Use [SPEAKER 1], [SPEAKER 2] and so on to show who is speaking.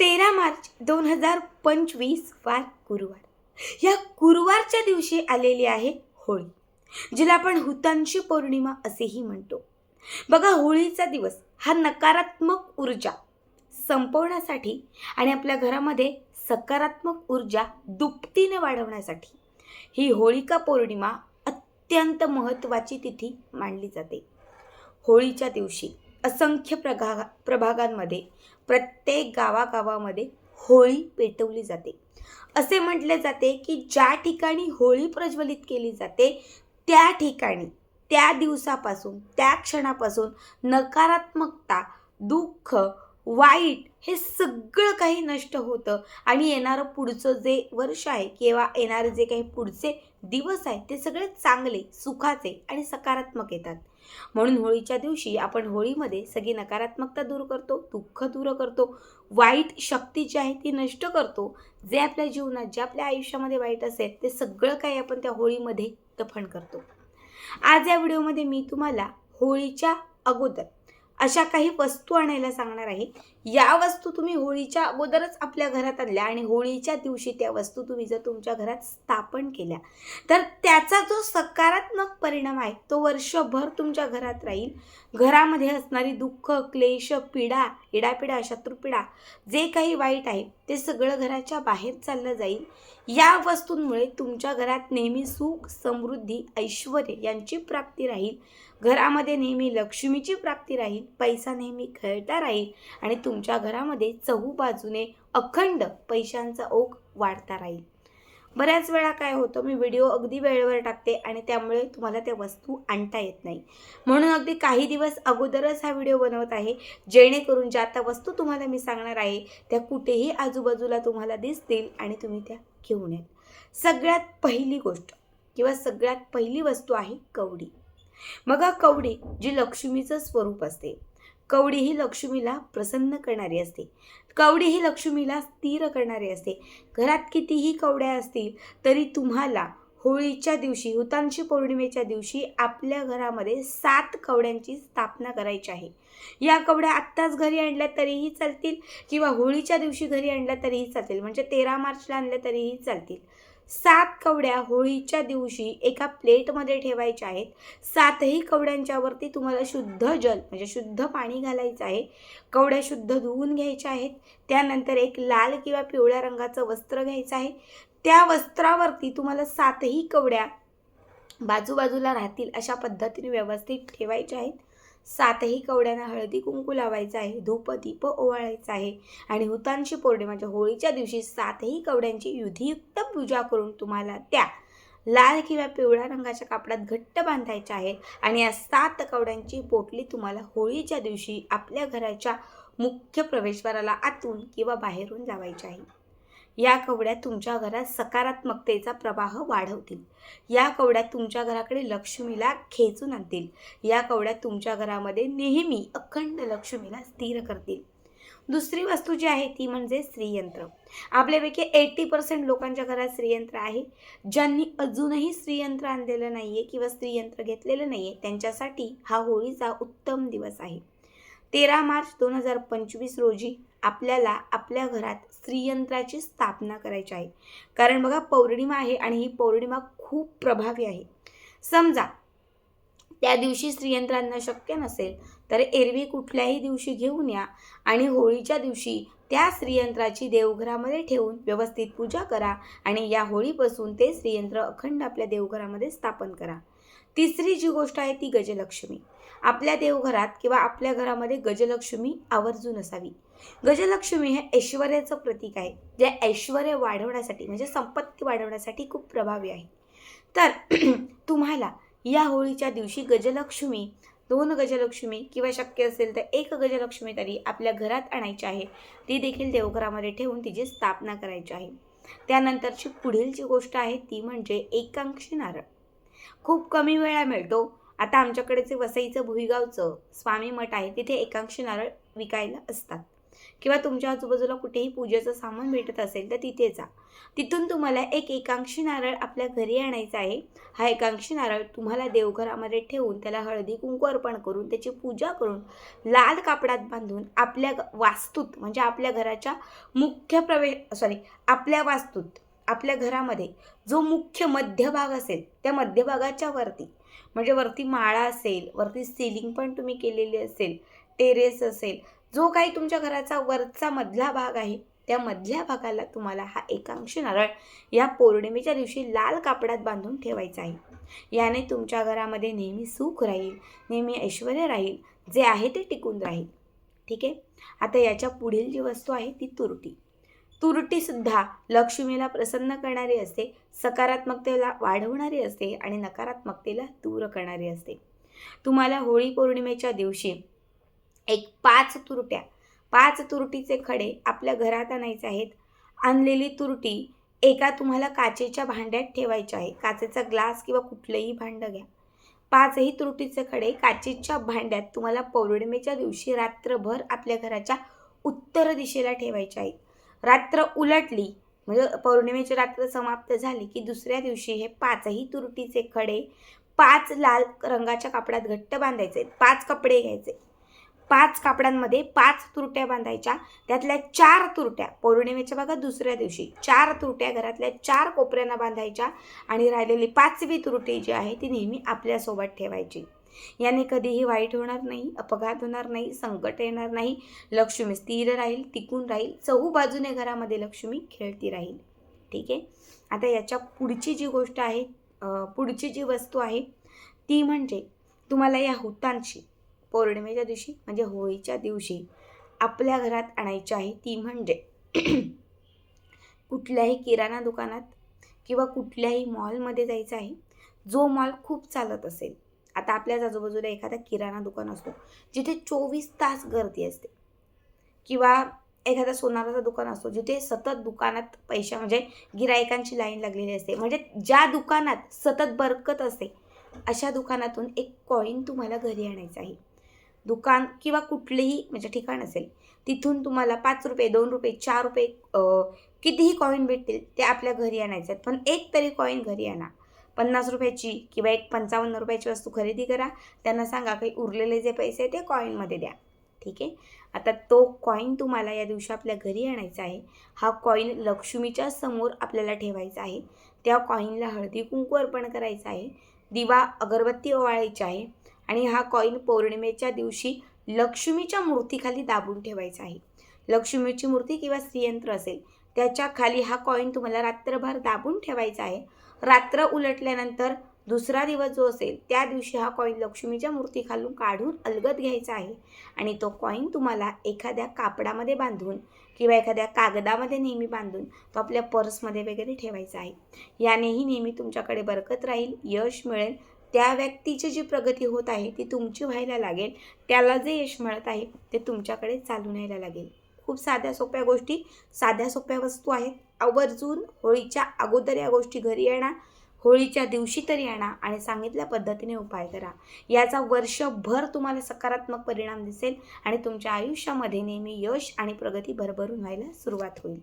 [SPEAKER 1] तेरा मार्च दोन हजार पंचवीस वार गुरुवार. या गुरुवारच्या दिवशी आलेली आहे होळी जिला आपण हुतांशी पौर्णिमा असेही म्हणतो. बघा होळीचा दिवस हा नकारात्मक ऊर्जा संपवण्यासाठी आणि आपल्या घरामध्ये सकारात्मक ऊर्जा दुपटीने वाढवण्यासाठी ही होळिका पौर्णिमा अत्यंत महत्त्वाची तिथी मानली जाते. होळीच्या दिवशी असंख्य प्रगा प्रभागांमध्ये प्रत्येक गावागावामध्ये होळी पेटवली जाते. असे म्हटले जाते की ज्या ठिकाणी होळी प्रज्वलित केली जाते त्या ठिकाणी त्या दिवसापासून त्या क्षणापासून नकारात्मकता दुःख वाईट हे सगळं काही नष्ट होतं आणि येणारं पुढचं जे वर्ष आहे किंवा येणारे जे काही पुढचे दिवस आहेत ते सगळे चांगले सुखाचे आणि सकारात्मक येतात. म्हणून होळीच्या दिवशी आपण होळीमध्ये सगळी नकारात्मकता दूर करतो दुःख दूर करतो वाईट शक्ती जी आहे ती नष्ट करतो. जे आपल्या जीवनात जे आपल्या आयुष्यामध्ये वाईट असेल ते सगळं काही आपण त्या होळीमध्ये दफन करतो. आज या व्हिडिओमध्ये मी तुम्हाला होळीच्या अगोदर अशा काही वस्तू आणायला सांगणार आहे. या वस्तू तुम्ही होळीच्या अगोदरच आपल्या घरात आणल्या आणि होळीच्या दिवशी त्या वस्तू तुम्ही जर तुमच्या घरात स्थापन केल्या तर त्याचा जो सकारात्मक परिणाम आहे तो वर्षभर तुमच्या घरात राहील. घरामध्ये असणारी दुःख क्लेश पीडा इडापिडा शत्रुपिडा जे काही वाईट आहे ते सगळं घराच्या बाहेर चाललं जाईल. या वस्तूंमुळे तुमच्या घरात नेहमी सुख समृद्धी ऐश्वर यांची प्राप्ती राहील. घरामध्ये नेहमी लक्ष्मीची प्राप्ती राहील पैसा नेहमी खेळता राहील आणि तुमच्या घरामध्ये चहूबाजूने अखंड पैशांचा ओघ वाढता राहील. बऱ्याच वेळा काय होतं मी व्हिडिओ अगदी वेळेवर टाकते आणि त्यामुळे तुम्हाला त्या वस्तू आणता येत नाही. म्हणून अगदी काही दिवस अगोदरच हा व्हिडिओ बनवत आहे जेणेकरून ज्या आता वस्तू तुम्हाला मी सांगणार आहे त्या कुठेही आजूबाजूला तुम्हाला दिसतील आणि तुम्ही त्या घेऊन याल. सगळ्यात पहिली गोष्ट किंवा सगळ्यात पहिली वस्तू आहे कवडी. मग कवडी जी लक्ष्मीचं स्वरूप असते कवडी ही लक्ष्मीला प्रसन्न करणारी असते. कवडी ही लक्ष्मीला स्थिर करणारी असते. घरात कितीही कवड्या असतील तरी तुम्हाला होळीच्या दिवशी हुतांशी पौर्णिमेच्या दिवशी आपल्या घरामध्ये सात कवड्यांची स्थापना करायची आहे. या कवड्या आत्ताच घरी आणल्या तरीही चालतील किंवा होळीच्या दिवशी घरी आणल्या तरीही चालतील. म्हणजे तेरा मार्चला आणल्या तरीही चालतील. सात कवड्या होळीच्या दिवशी एका प्लेटमध्ये ठेवायच्या आहेत. सातही कवड्यांच्यावरती तुम्हाला शुद्ध जल म्हणजे शुद्ध पाणी घालायचं आहे. कवड्या शुद्ध धुवून घ्यायच्या आहेत. त्यानंतर एक लाल किंवा पिवळ्या रंगाचं वस्त्र घ्यायचं आहे. त्या वस्त्रावरती तुम्हाला सातही कवड्या बाजूबाजूला राहतील अशा पद्धतीने व्यवस्थित ठेवायच्या आहेत. सातही कवड्यांना हळदी कुंकू लावायचं आहे धूप दीप ओवाळायचं आहे. आणि हुतांशी पौर्णिमाच्या होळीच्या दिवशी सातही कवड्यांची युधियुक्त पूजा करून तुम्हाला त्या लाल किंवा पिवळ्या रंगाच्या कापडात घट्ट बांधायच्या आहे आणि या सात कवड्यांची पोटली तुम्हाला होळीच्या दिवशी आपल्या घराच्या मुख्य प्रवेशद्वाराला आतून किंवा बाहेरून लावायची आहे. या कवड्या तुमच्या घरात सकारात्मकतेचा प्रवाह वाढवतील. या कवड्या तुमच्या घराकडे लक्ष्मीला खेचून आणतील. या कवड्या तुमच्या घरामध्ये नेहमी अखंड लक्ष्मीला स्थिर करतील. दुसरी वस्तू जी आहे ती म्हणजे स्त्रीयंत्र आपल्यापैकी एट्टी पर्सेंट लोकांच्या घरात स्त्रीयंत्र आहे. ज्यांनी अजूनही स्त्रीयंत्र आणलेलं नाही आहे किंवा स्त्रीयंत्र घेतलेलं नाही आहे त्यांच्यासाठी हा होळीचा उत्तम दिवस आहे. तेरा मार्च दोन हजार पंचवीस रोजी आपल्याला आपल्या घरात स्त्रीयंत्राची स्थापना करायची आहे. कारण बघा पौर्णिमा आहे आणि ही पौर्णिमा खूप प्रभावी आहे. समजा त्या दिवशी स्त्रियंत्रांना शक्य नसेल तर एरवी कुठल्याही दिवशी घेऊन या आणि होळीच्या दिवशी त्या स्त्रियंत्राची देवघरामध्ये ठेवून व्यवस्थित पूजा करा आणि या होळीपासून ते स्त्रियंत्र अखंड आपल्या देवघरामध्ये स्थापन करा. तिसरी जी गोष्ट आहे ती गजलक्ष्मी. आपल्या देवघरात किंवा आपल्या घरामध्ये गजलक्ष्मी आवर्जून असावी. गजलक्ष्मी हे ऐश्वर्याचं प्रतीक आहे. जे ऐश्वर वाढवण्यासाठी म्हणजे संपत्ती वाढवण्यासाठी खूप प्रभावी आहे. तर तुम्हाला या होळीच्या दिवशी गजलक्ष्मी दोन गजलक्ष्मी किंवा शक्य असेल तर एक गजलक्ष्मी तरी आपल्या घरात आणायची आहे. ती देखील देवघरामध्ये ठेवून तिची स्थापना करायची आहे. त्यानंतरची पुढील जी गोष्ट आहे ती म्हणजे एकांक्षी नारळ. खूप कमी वेळा मिळतो. आता आमच्याकडे जे वसईचं भुईगावचं स्वामी मठ आहे तिथे एकांशी नारळ विकायला असतात. किंवा तुमच्या आजूबाजूला कुठेही पूजेचं सामान भेटत असेल तर तिथे जा. तिथून तुम्हाला एक एकांशी नारळ आपल्या घरी आणायचा आहे. हा एकांशी नारळ तुम्हाला देवघरामध्ये ठेवून त्याला हळदी कुंकू अर्पण करून त्याची पूजा करून लाल कापडात बांधून आपल्या वास्तूत म्हणजे आपल्या घराच्या मुख्य प्रवेश सॉरी आपल्या वास्तूत आपल्या घरामध्ये जो मुख्य मध्यभाग असेल त्या मध्यभागाच्या वरती. म्हणजे वरती माळा असेल वरती सिलिंग पण तुम्ही केलेली असेल टेरेस असेल जो काही तुमच्या घराचा वरचा मधला भाग आहे त्या मधल्या भागाला तुम्हाला हा एकांशी नारळ या पौर्णिमेच्या दिवशी लाल कापडात बांधून ठेवायचा आहे. याने तुमच्या घरामध्ये नेहमी सुख राहील नेहमी ऐश्वर राहील जे आहे ते टिकून राहील. ठीक आहे? आता याच्या पुढील जी वस्तू आहे ती तुरटी. तुरटीसुद्धा लक्ष्मीला प्रसन्न करणारी असते सकारात्मकतेला वाढवणारी असते आणि नकारात्मकतेला दूर करणारी असते. तुम्हाला होळी पौर्णिमेच्या दिवशी एक पाच तुरट्या पाच तुरटीचे खडे आपल्या घरात आणायचे आहेत. आणलेली तुरटी एका तुम्हाला काचेच्या भांड्यात ठेवायची आहे. काचेचा ग्लास किंवा कुठलंही भांडं घ्या. पाचही तुरटीचे खडे काचेच्या भांड्यात तुम्हाला पौर्णिमेच्या दिवशी रात्रभर आपल्या घराच्या उत्तर दिशेला ठेवायचे आहेत. रात्र उलटली. म्हणजे पौर्णिमेची रात्र समाप्त झाली की दुसऱ्या दिवशी हे पाचही तुरटीचे खडे पाच लाल रंगाच्या कापडात घट्ट बांधायचे. पाच कपडे घ्यायचे. पाच कापडांमध्ये पाच तुरट्या बांधायच्या. त्यातल्या चार तुरट्या पौर्णिमेच्या बघा दुसऱ्या दिवशी चार तुरट्या घरातल्या चार कोपऱ्यांना बांधायच्या आणि राहिलेली पाचवी तुरटी जी आहे ती नेहमी आपल्यासोबत ठेवायची. याने कधीही वाईट होणार नाही अपघात होणार नाही संकट येणार नाही. लक्ष्मी स्थिर राहील टिकून राहील चहू बाजूने घरामध्ये लक्ष्मी खेळती राहील. ठीक आहे? आता याच्या पुढची जी गोष्ट आहे पुढची जी वस्तू आहे ती म्हणजे तुम्हाला या हुतांची पौर्णिमेच्या दिवशी म्हणजे होळीच्या दिवशी आपल्या घरात आणायची आहे ती म्हणजे कुठल्याही किराणा दुकानात किंवा कुठल्याही मॉलमध्ये जायचं आहे जो मॉल खूप चालत असेल. आता आपल्याच आजूबाजूला एखादा किराणा दुकान असतो जिथे चोवीस तास गर्दी असते. किंवा एखादा सोनाराचं दुकान असतो जिथे सतत दुकानात पैशा म्हणजे गिरायकांची लाईन लागलेली असते. म्हणजे ज्या दुकानात सतत बरकत असते अशा दुकानातून एक कॉईन तुम्हाला घरी आणायचं आहे. दुकान किंवा कुठलेही म्हणजे ठिकाण असेल तिथून तुम्हाला पाच रुपये दोन रुपये चार रुपये कितीही कॉईन भेटतील ते आपल्या घरी आणायचे आहेत. पण एक तरी कॉईन घरी आणा. पन्नास रुपयाची किंवा एक पंचावन्न रुपयाची वस्तू खरेदी करा. त्यांना सांगा काही उरलेले जे पैसे आहे ते कॉईनमध्ये द्या. ठीक आहे? आता तो कॉईन तुम्हाला या दिवशी आपल्या घरी आणायचा आहे. हा कॉईन लक्ष्मीच्या समोर आपल्याला ठेवायचा आहे. त्या कॉईनला हळदी कुंकू अर्पण करायचं आहे. दिवा अगरबत्ती ओवाळायची आहे. आणि हा कॉईन पौर्णिमेच्या दिवशी लक्ष्मीच्या मूर्तीखाली दाबून ठेवायचा आहे. लक्ष्मीची मूर्ती किंवा स्त्रियंत्र असेल त्याच्याखाली हा कॉईन तुम्हाला रात्रभर दाबून ठेवायचा आहे. रात्र उलटल्यानंतर दुसरा दिवस जो असेल त्या दिवशी हा कॉईन लक्ष्मीच्या मूर्तीखालून काढून अलगद घ्यायचा आहे. आणि तो कॉईन तुम्हाला एखाद्या कापडामध्ये बांधून किंवा एखाद्या कागदामध्ये नेहमी बांधून तो आपल्या पर्समध्ये वगैरे ठेवायचा आहे. यानेही नेहमी तुमच्याकडे बरकत राहील यश मिळेल त्या व्यक्तीची जी प्रगती होत आहे ती तुमची व्हायला लागेल. त्याला जे यश मिळत आहे ते तुमच्याकडे चालून यायला लागेल. खूप साध्या सोप्या गोष्टी साध्या सोप्या वस्तू आहेत. आवर्जून होळीच्या अगोदर या गोष्टी घरी येणार होळीच्या दिवशी तरी आणा आणि सांगितल्या पद्धतीने उपाय करा. याचा वर्षभर तुम्हाला सकारात्मक परिणाम दिसेल आणि तुमच्या आयुष्यामध्ये नेहमी यश आणि प्रगती भरभरून व्हायला सुरुवात होईल.